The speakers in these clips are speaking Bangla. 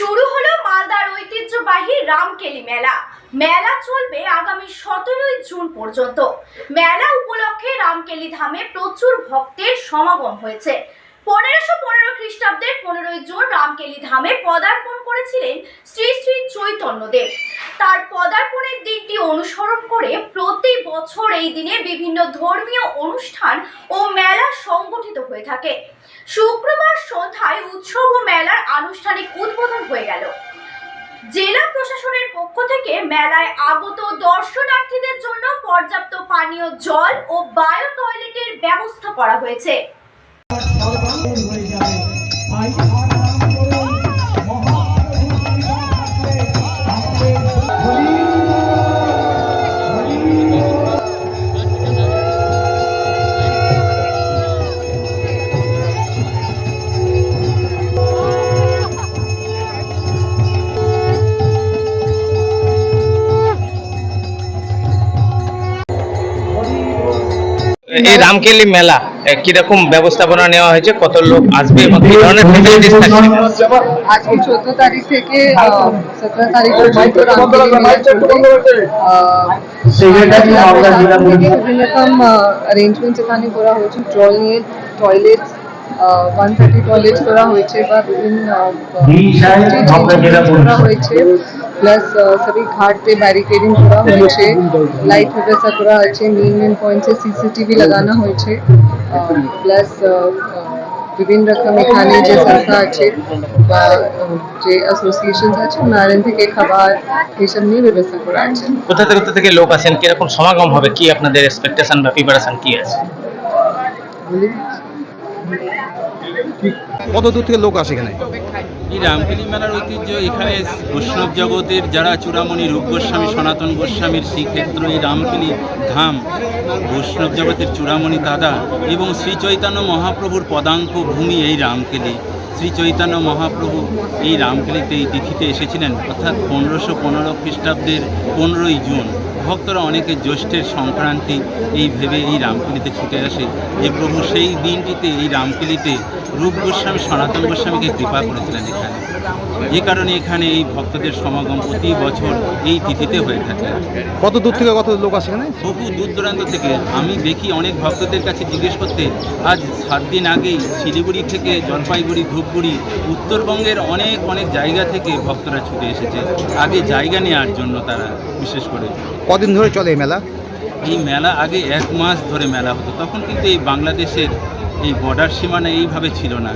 শুরু হলো মালদার ঐতিহ্যবাহী রামকেলি মেলা। মেলা চলবে আগামী সতেরোই জুন পর্যন্ত। মেলা উপলক্ষে রামকেলি ধামে প্রচুর ভক্তের সমাগম হয়েছে। পনেরোশো পনেরো খ্রিস্টাব্দের পনেরোই জুন রামকেলি ধামে পদার্পণ করেছিলেন শ্রী শ্রী চৈতন্যদেব তার পদার্পণের দিনটি অনুসরণ করে প্রতি বছর এই দিনে বিভিন্ন ধর্মীয় অনুষ্ঠান ও মেলা সংগঠিত হয়ে থাকে। শুক্রবার সন্ধ্যায় উৎসব ও মেলার আনুষ্ঠানিক উদ্বোধন হয়ে গেল। জেলা প্রশাসনের পক্ষ থেকে মেলায় আগত দর্শনার্থীদের জন্য পর্যাপ্ত পানীয় জল ও বায়ো টয়লেটের ব্যবস্থা করা হয়েছে। এই রামকেলি মেলা কীরকম ব্যবস্থাপনা নেওয়া হয়েছে? কত লোক আসবে এবং কি ধরনের ফেসিলিটিস থাকছে? আজকে চোদ্দ তারিখ থেকে সতেরো তারিখ পর্যন্ত বিভিন্ন রকম অ্যারেঞ্জমেন্টস এখানে করা হয়েছে জল নিয়ে টয়লেট ওয়ান থার্টি টয়লেট করা হয়েছে বা বিভিন্ন করা হয়েছে। প্লাস সবই ঘাট पे ব্যারিকেডিং করা হয়েছে লাইট ব্যবস্থা করা হয়েছে মেন মেন পয়েন্টসে সিসিটিভি লাগানো হয়েছে প্লাস বিভিন্ন রকম এখানে যে সংস্থা আছে বা যে অ্যাসোসিয়েশন আছে ওনাদের থেকে খাবার এসব নিয়ে ব্যবস্থা করা আছে কোথা থেকে কোথা থেকে লোক আসেন? কীরকম সমাগম হবে? কি আপনাদের এক্সপেকটেশন বা প্রিপারেশন কি আছে? কত দূর থেকে লোক আসে এখানে? এই রামকেলি মেলার ঐতিহ্য এখানে বৈষ্ণব জগতের যারা চূড়ামণি রূপ গোস্বামী, সনাতন গোস্বামীর শ্রীক্ষেত্র, এই রামকেলি ধাম, বৈষ্ণব জগতের চূড়ামণি দাদা এবং শ্রী চৈতন্য মহাপ্রভুর পদাঙ্ক ভূমি এই রামকেলি শ্রী চৈতন্য মহাপ্রভু এই রামকেলিতে এই তিথিতে এসেছিলেন, অর্থাৎ পনেরোশো পনেরো খ্রিস্টাব্দের পনেরোই জুন। ভক্তরা অনেকে জ্যৈষ্ঠের সংক্রান্তি এই ভেবে এই রামকিলিতে ছুটে আসে যে প্রভু সেই দিনটিতে এই রামকিলিতে রূপ গোস্বামী, সনাতন গোস্বামীকে কৃপা করেছিলেন এখানে। যে কারণে এখানে এই ভক্তদের সমাগম প্রতি বছর এই তিথিতে হয়ে থাকে। কত দূর থেকে কত লোক আসে এখানে? বহু দূর দূরান্ত থেকে আমি দেখি অনেক ভক্তদের কাছে জিজ্ঞেস করতে আজ সাত দিন আগেই শিলিগুড়ি থেকে জলপাইগুড়ি ধূপগুড়ি উত্তরবঙ্গের অনেক অনেক জায়গা থেকে ভক্তরা ছুটে এসেছে। আগে জায়গা নেওয়ার জন্য তারা বিশেষ করে। কদিন ধরে চলে এই মেলা? এই মেলা আগে এক মাস ধরে মেলা হতো। তখন কিন্তু এই বাংলাদেশের এই বর্ডার সীমানা এইভাবে ছিল না।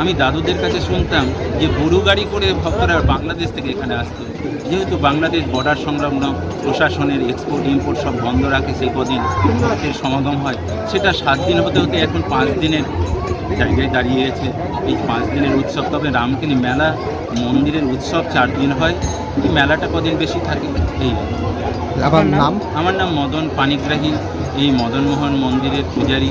আমি দাদুদের কাছে শুনতাম যে গরু গাড়ি করে ভক্তরা বাংলাদেশ থেকে এখানে আসতো। যেহেতু বাংলাদেশ বর্ডার সংলগ্ন প্রশাসনের এক্সপোর্ট ইম্পোর্ট সব বন্ধ রাখে সেই কদিন ভক্তের সমাগম হয় সেটা সাত দিন হতে হতে এখন পাঁচ দিনের জায়গায় দাঁড়িয়েছে। এই পাঁচ দিনের উৎসব তবে রামকেলি মেলা মন্দিরের উৎসব চার দিন হয়। এই মেলাটা কদিন বেশি থাকে? এই আপনার নাম? আমার নাম মদন পানিগ্রাহী। এই মদনমোহন মন্দিরের পূজারী।